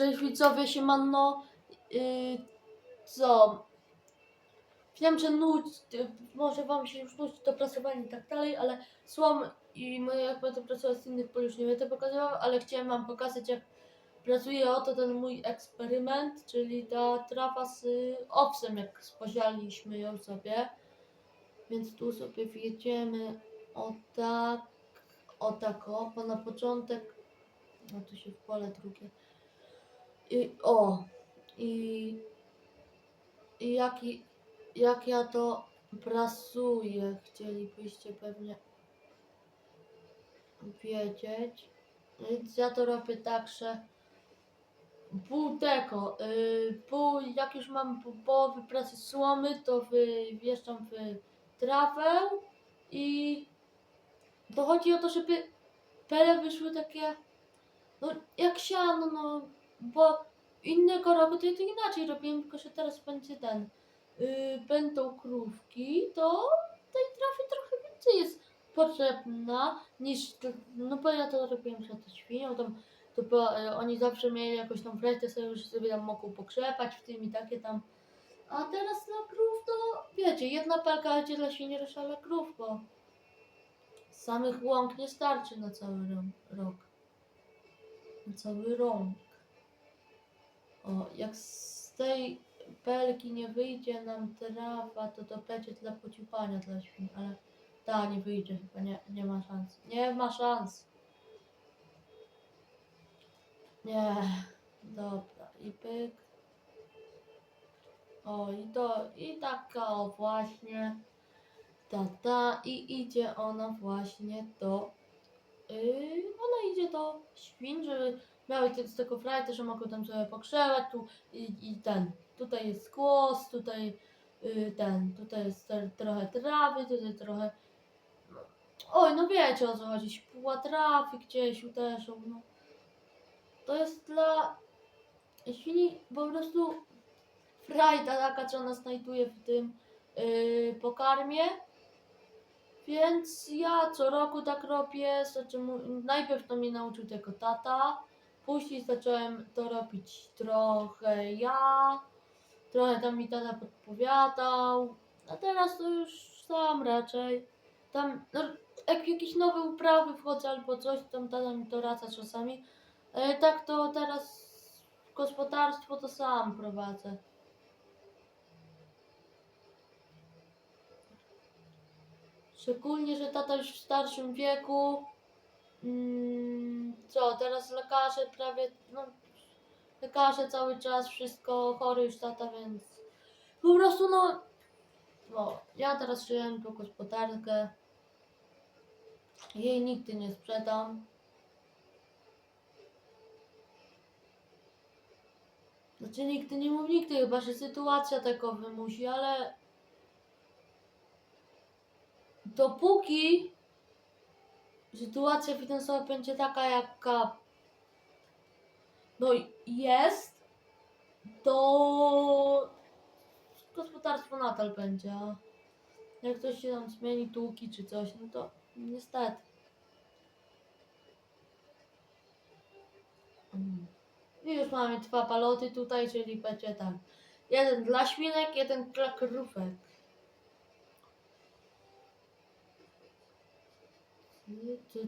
Cześć widzowie, siemano. Yy, co? Wiem, że nudź, y, może wam się już nudzi to prasowanie i tak dalej, ale słom i my jak będę pracować z innych pól już nie będę pokazywał, ale chciałem wam pokazać jak pracuje oto ten mój eksperyment, czyli ta trawa z owsem, jak spozialiśmy ją sobie. Więc tu sobie wjedziemy o tak, o tak o, bo na początek, no tu się w pole drugie. I o, i, i jak, jak ja to prasuję, chcielibyście pewnie wiedzieć. Więc ja to robię tak, że pół tego, yy, pół, jak już mam po połowy prasy słomy, to wjeżdżam w trawę i to chodzi o to, żeby pele wyszły takie, no jak siano, no, bo innego roku to ja to inaczej robiłem, tylko że teraz będzie ten, yy, będą krówki, to tej trawy trochę więcej jest potrzebna niż, t- no bo ja to robiłem przed świnią, tam, to bo, e, oni zawsze mieli jakąś tam flejtę, sobie już sobie tam mogą pokrzepać w tym i takie tam, a teraz dla krów to, wiecie, jedna pelka będzie dla świni, reszta dla krów, bo samych łąk nie starczy na cały ro- rok. Na cały rok. O, jak z tej pelki nie wyjdzie nam trawa, to to będzie dla pociupania dla świn, ale ta nie wyjdzie chyba, nie, nie ma szans. Nie ma szans. Nie, dobra, i pyk. O, i to, i taka o właśnie, ta, ta, i idzie ona właśnie do, yy, ona idzie do świn, żeby miały z tego frajty, że mogą tam sobie pokrzewać, tu i, i ten, tutaj jest głos, tutaj yy, ten, tutaj jest te, trochę trawy, tutaj trochę, no, oj, no wiecie o co chodzi, póła trawy gdzieś uderzą, no. To jest dla świni po prostu frajda taka, co ona znajduje w tym yy, pokarmie. Więc ja co roku tak robię, znaczy najpierw to mnie nauczył tego tata, później zacząłem to robić trochę ja, trochę tam mi tata podpowiadał, a teraz to już sam raczej. Tam, no, jak jakieś nowe uprawy wchodzę albo coś, tam tata mi to raca czasami. E, tak to teraz gospodarstwo to sam prowadzę. Szczególnie, że tata już w starszym wieku. Mm, co, teraz lekarze prawie, no, lekarze cały czas, wszystko chory już tata, więc po prostu no, no, ja teraz przyjąłem tą gospodarkę. Jej nigdy nie sprzedam. Znaczy nigdy nie mów nigdy, chyba że sytuacja tego wymusi, ale dopóki sytuacja finansowa będzie taka, jaka no jest, to gospodarstwo nadal będzie. Jak ktoś się tam zmieni tłuki czy coś, no to niestety. I już mamy dwa paloty tutaj, czyli będzie tak. Jeden dla świnek, jeden dla krówek. Cy, cy,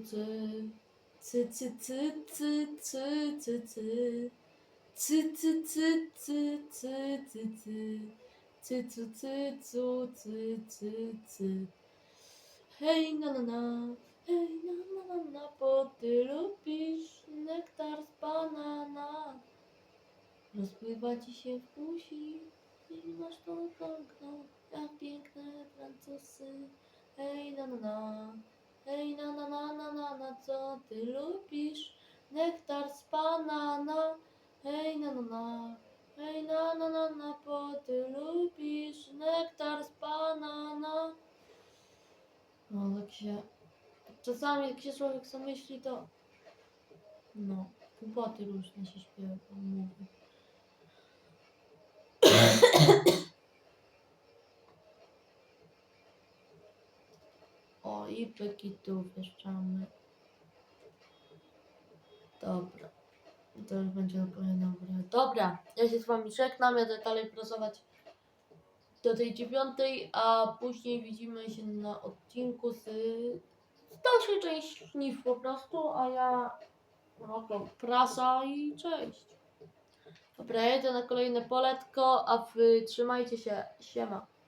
cy, cy, cy, cy, cy, cy. Cy, cy, cy, cy, cy, cy, cy. Cy, cy, cy, cu, cy, cy, cy. Hej, na, na, na. Hej, na, na, na, na, bo ty lubisz nektar z banana. Rozpływa ci się w buzi i masz to piękno, jak piękne Francusy. Hej, na, na, na. Hej, na, na, na, na, na, na, co ty lubisz? Nektar z banana. Hej, na, na, na. Hej, na, na, na, na, bo ty lubisz nektar z banana. No, tak się... Czasami jak się człowiek zamyśli, to... No, głupoty różne się śpiewa, mówi. I pyki tu wjeżdżamy. Dobra. I to już będzie na kolejną. Dobra, ja się z wami żegnam, jadę dalej pracować do tej dziewiątej, a później widzimy się na odcinku z, z dalszej części po prostu, a ja to prasa i cześć. Dobra, jedę na kolejne poletko, a wy trzymajcie się, siema.